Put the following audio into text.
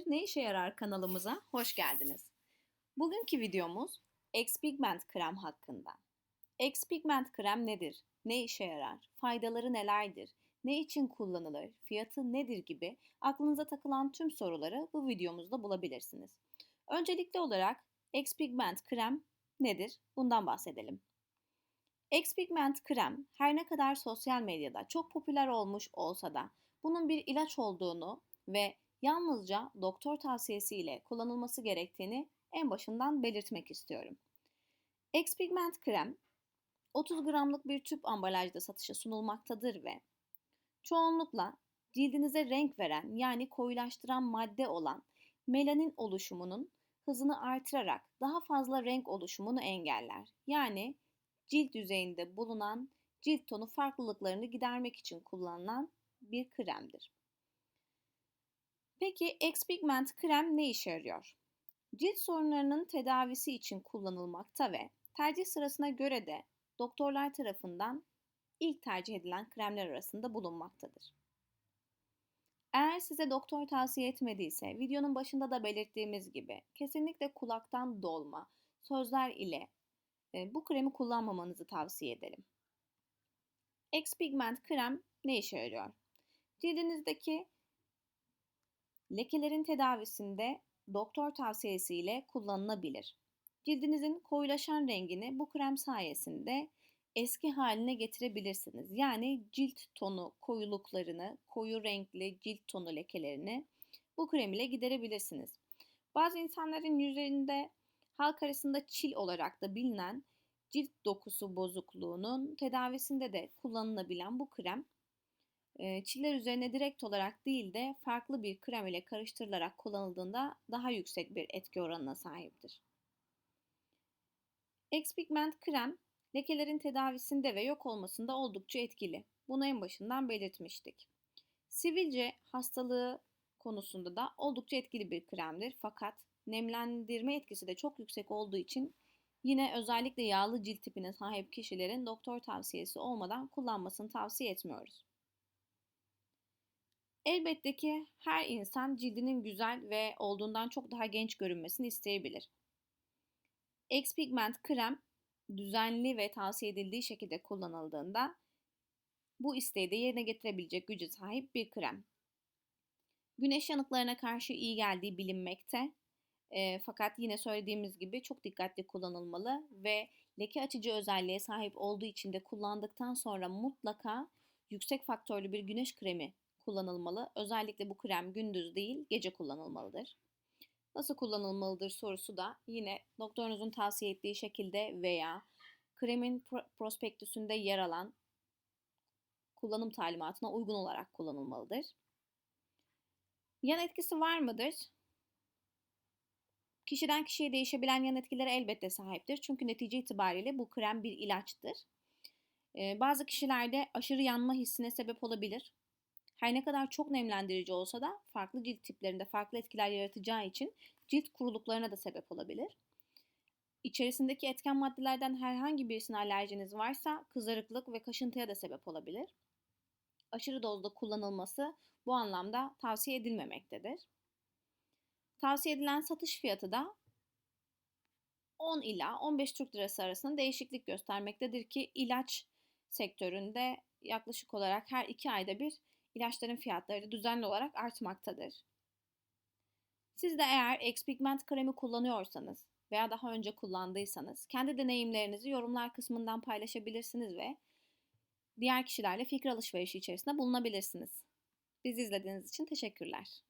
nedir, ne işe yarar kanalımıza hoş geldiniz. Bugünkü videomuz X-Pigment krem hakkında. X-Pigment krem nedir, ne işe yarar, faydaları nelerdir, ne için kullanılır, fiyatı nedir gibi aklınıza takılan tüm soruları bu videomuzda bulabilirsiniz. Öncelikli olarak X-Pigment krem nedir? Bundan bahsedelim. X-Pigment krem her ne kadar sosyal medyada çok popüler olmuş olsa da bunun bir ilaç olduğunu ve yalnızca doktor tavsiyesiyle kullanılması gerektiğini en başından belirtmek istiyorum. X-Pigment krem 30 gramlık bir tüp ambalajda satışa sunulmaktadır ve çoğunlukla cildinize renk veren yani koyulaştıran madde olan melanin oluşumunun hızını artırarak daha fazla renk oluşumunu engeller. Yani cilt yüzeyinde bulunan cilt tonu farklılıklarını gidermek için kullanılan bir kremdir. Peki X-Pigment krem ne işe yarıyor? Cilt sorunlarının tedavisi için kullanılmakta ve tercih sırasına göre de doktorlar tarafından ilk tercih edilen kremler arasında bulunmaktadır. Eğer size doktor tavsiye etmediyse videonun başında da belirttiğimiz gibi kesinlikle kulaktan dolma sözler ile e, bu kremi kullanmamanızı tavsiye edelim. X-Pigment krem ne işe yarıyor? Cildinizdeki lekelerin tedavisinde doktor tavsiyesiyle kullanılabilir. Cildinizin koyulaşan rengini bu krem sayesinde eski haline getirebilirsiniz. Yani cilt tonu koyuluklarını, koyu renkli cilt tonu lekelerini bu krem ile giderebilirsiniz. Bazı insanların yüzlerinde halk arasında çil olarak da bilinen cilt dokusu bozukluğunun tedavisinde de kullanılabilen bu krem çiller üzerine direkt olarak değil de farklı bir krem ile karıştırılarak kullanıldığında daha yüksek bir etki oranına sahiptir. X-Pigment krem lekelerin tedavisinde ve yok olmasında oldukça etkili. Bunu en başından belirtmiştik. Sivilce hastalığı konusunda da oldukça etkili bir kremdir fakat nemlendirme etkisi de çok yüksek olduğu için yine özellikle yağlı cilt tipine sahip kişilerin doktor tavsiyesi olmadan kullanmasını tavsiye etmiyoruz. Elbette ki her insan cildinin güzel ve olduğundan çok daha genç görünmesini isteyebilir. X-Pigment krem düzenli ve tavsiye edildiği şekilde kullanıldığında bu isteği de yerine getirebilecek güce sahip bir krem. Güneş yanıklarına karşı iyi geldiği bilinmekte. E, fakat yine söylediğimiz gibi çok dikkatli kullanılmalı ve leke açıcı özelliğe sahip olduğu için de kullandıktan sonra mutlaka yüksek faktörlü bir güneş kremi kullanılmalı. Özellikle bu krem gündüz değil gece kullanılmalıdır. Nasıl kullanılmalıdır sorusu da yine doktorunuzun tavsiye ettiği şekilde veya kremin prospektüsünde yer alan kullanım talimatına uygun olarak kullanılmalıdır. Yan etkisi var mıdır? Kişiden kişiye değişebilen yan etkilere elbette sahiptir. Çünkü netice itibariyle bu krem bir ilaçtır. bazı kişilerde aşırı yanma hissine sebep olabilir. Her ne kadar çok nemlendirici olsa da farklı cilt tiplerinde farklı etkiler yaratacağı için cilt kuruluklarına da sebep olabilir. İçerisindeki etken maddelerden herhangi birisine alerjiniz varsa kızarıklık ve kaşıntıya da sebep olabilir. Aşırı dozda kullanılması bu anlamda tavsiye edilmemektedir. Tavsiye edilen satış fiyatı da 10 ila 15 Türk Lirası arasında değişiklik göstermektedir ki ilaç sektöründe yaklaşık olarak her 2 ayda bir ilaçların fiyatları düzenli olarak artmaktadır. Siz de eğer X-Pigment kremi kullanıyorsanız veya daha önce kullandıysanız kendi deneyimlerinizi yorumlar kısmından paylaşabilirsiniz ve diğer kişilerle fikir alışverişi içerisinde bulunabilirsiniz. Bizi izlediğiniz için teşekkürler.